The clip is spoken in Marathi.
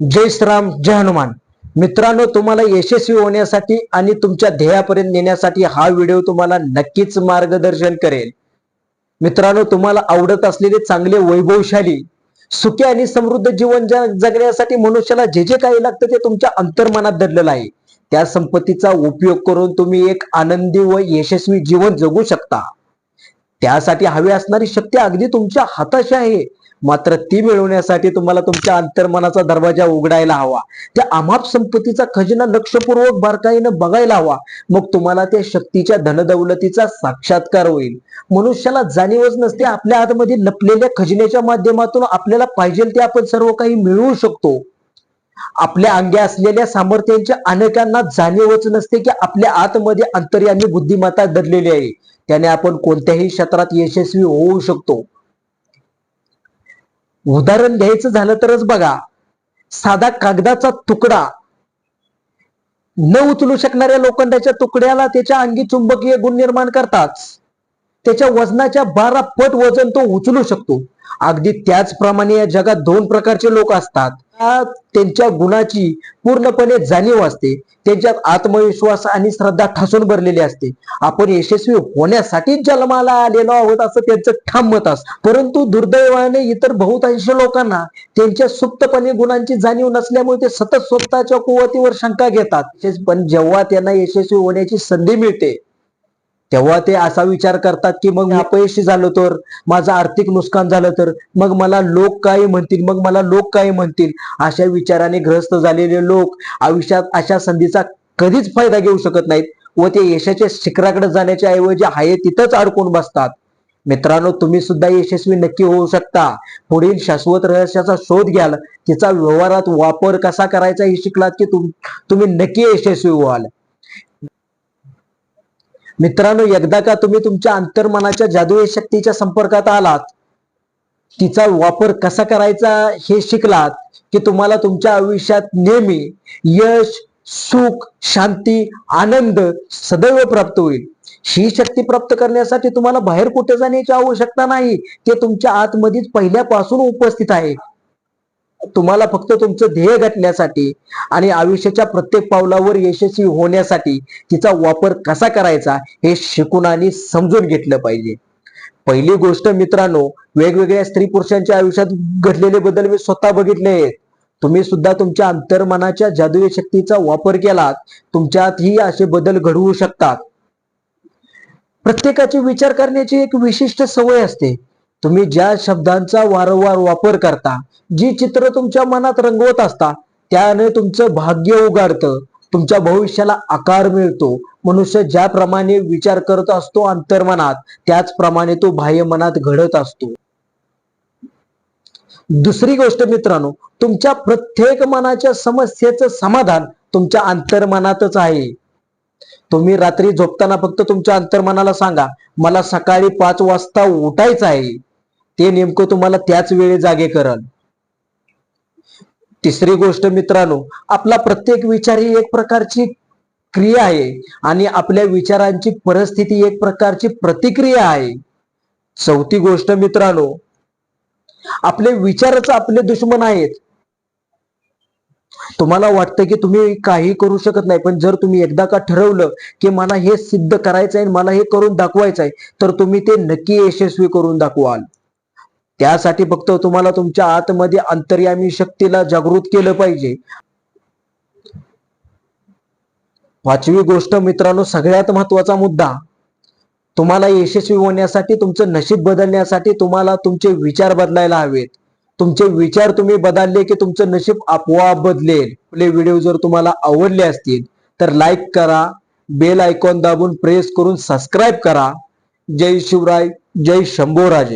जय श्राम जय हनुमान. मित्रांनो तुम्हाला यशस्वी होण्यासाठी आणि तुमच्या ध्येयापर्यंत नेण्यासाठी हा व्हिडिओ तुम्हाला नक्कीच मार्गदर्शन करेल. मित्रांनो तुम्हाला आवडत असलेले चांगले वैभवशाली सुखी आणि समृद्ध जीवन जगण्यासाठी मनुष्याला जे जे काही लागतं ते तुमच्या अंतर्मनात दडलेलं आहे. त्या संपत्तीचा उपयोग करून तुम्ही एक आनंदी व यशस्वी जीवन जगू शकता. त्यासाठी हवी असणारी शक्ती अगदी तुमच्या हाताशी आहे. मात्र ती मिळवण्यासाठी तुम्हाला तुमच्या अंतर्मनाचा दरवाजा उघडायला हवा. त्या अमाप संपत्तीचा खजिना लक्षपूर्वक बारकाईनं बघायला हवा. मग तुम्हाला त्या शक्तीच्या धनदौलतीचा साक्षात्कार होईल. मनुष्याला जाणीवच नसते आपल्या आतमध्ये लपलेल्या खजिन्याच्या माध्यमातून आपल्याला पाहिजे ते आपण सर्व काही मिळवू शकतो. आपल्या अंगी असलेल्या सामर्थ्यांच्या अनेकांना जाणीवच नसते की आपल्या आतमध्ये अंतर्यामी बुद्धिमत्ता दडलेली आहे. त्याने आपण कोणत्याही क्षेत्रात यशस्वी होऊ शकतो. उदाहरण घ्यायचं झालं तरच बघा. साधा कागदाचा तुकडा. न उचलू शकणाऱ्या लोखंडाच्या तुकड्याला त्याच्या अंगी चुंबकीय गुण निर्माण करतात. त्याच्या वजनाच्या बारा पट वजन तो उचलू शकतो. अगदी त्याचप्रमाणे या जगात दोन प्रकारचे लोक असतात. त्यांच्या गुणाची पूर्णपणे जाणीव असते. त्यांच्यात आत्मविश्वास आणि श्रद्धा ठासून भरलेली असते. आपण यशस्वी होण्यासाठी जन्माला आलेलो आहोत असं त्यांचं ठाम मत असतं परंतु दुर्दैवाने इतर बहुतांश लोकांना त्यांच्या सुप्तपणे गुणांची जाणीव नसल्यामुळे ते सतत स्वतःच्या कुवतीवर शंका घेतात. पण जेव्हा त्यांना यशस्वी होण्याची संधी मिळते तेव्हा ते असा विचार करतात की मग मी अपयशी झालो तर माझं आर्थिक नुकसान झालं तर मग मला लोक काय म्हणतील? मग मला लोक काय म्हणतील? अशा विचाराने ग्रस्त झालेले लोक आयुष्यात अशा संधीचा कधीच फायदा घेऊ शकत नाहीत व ते यशाच्या शिखराकडे जाण्याच्या ऐवजी आहे तिथंच अडकून बसतात. मित्रांनो तुम्ही सुद्धा यशस्वी नक्की होऊ शकता. पुढील शाश्वत रहस्याचा शोध घ्याल. तिचा व्यवहारात वापर कसा करायचा हे शिकलात की तुम- तुम्ही नक्की यशस्वी व्हाल. मित्रांनो एकदा का तुम्ही तुमच्या अंतर्मनाच्या जादुई शक्तीच्या संपर्कात आलात तिचा वापर कसा करायचा हे शिकलात की तुम्हाला तुमच्या आयुष्यात नेहमी यश सुख शांती आनंद सदैव प्राप्त होईल. ही शक्ती प्राप्त करण्यासाठी तुम्हाला बाहेर कुठे जाण्याची आवश्यकता नाही. ते तुमच्या आतमध्येच पहिल्यापासून उपस्थित आहे. तुम्हाला फक्त तुमचं ध्येय गाठण्यासाठी आणि आयुष्याच्या प्रत्येक पावलावर यशस्वी होण्यासाठी तिचा वापर कसा करायचा हे शिकून आणि समजून घेतलं पाहिजे. पहिली गोष्ट मित्रांनो वेगवेगळ्या स्त्री पुरुषांच्या आयुष्यात घडलेले बदल मी स्वतः बघितले आहेत. तुम्ही सुद्धा तुमच्या अंतर्मनाच्या जादुई शक्तीचा वापर केलात तुमच्यातही असे बदल घडवू शकतात. प्रत्येकाची विचार करण्याची एक विशिष्ट सवय असते. तुम्ही ज्या शब्दांचा वारंवार वापर करता जी चित्र तुमच्या मनात रंगवत असता त्याने तुमचं भाग्य उगाडतं तुमच्या भविष्याला आकार मिळतो. मनुष्य ज्याप्रमाणे विचार करत असतो अंतर्मनात त्याचप्रमाणे तो बाह्य मनात घडत असतो. दुसरी गोष्ट मित्रांनो तुमच्या प्रत्येक मनाच्या समस्येचं समाधान तुमच्या अंतर्मनातच आहे. तुम्ही रात्री झोपताना फक्त तुमच्या अंतर्मनाला सांगा मला सकाळी पाच वाजता उठायचं आहे. ते नेमकं तुम्हाला त्याच वेळी जागे करल. तिसरी गोष्ट मित्रांनो आपला प्रत्येक विचार ही एक प्रकारची क्रिया आहे आणि आपल्या विचारांची परिस्थिती एक प्रकारची प्रतिक्रिया आहे. चौथी गोष्ट मित्रांनो आपले विचारच आपले दुश्मन आहेत. तुम्हाला वाटतं की तुम्ही काही करू शकत नाही पण जर तुम्ही एकदा का ठरवलं की मला हे सिद्ध करायचं आहे मला हे करून दाखवायचं आहे तर तुम्ही ते नक्की यशस्वी करून दाखवाल. त्यासाठी फक्त तुम्हाला तुमच्या आतमध्ये अंतर्यामी शक्तीला जागृत केलं पाहिजे. पाचवी गोष्ट मित्रांनो सगळ्यात महत्त्वाचा मुद्दा. तुम्हाला यशस्वी होण्यासाठी तुमचं नशीब बदलण्यासाठी तुम्हाला तुमचे विचार बदलायला हवेत. तुमचे विचार तुम्ही बदलले की तुमचं नशीब आपोआप बदलेल. आपले व्हिडिओ जर तुम्हाला आवडले असतील तर लाईक करा बेल आयकॉन दाबून प्रेस करून सबस्क्राईब करा. जय शिवराय जय शंभोराजे.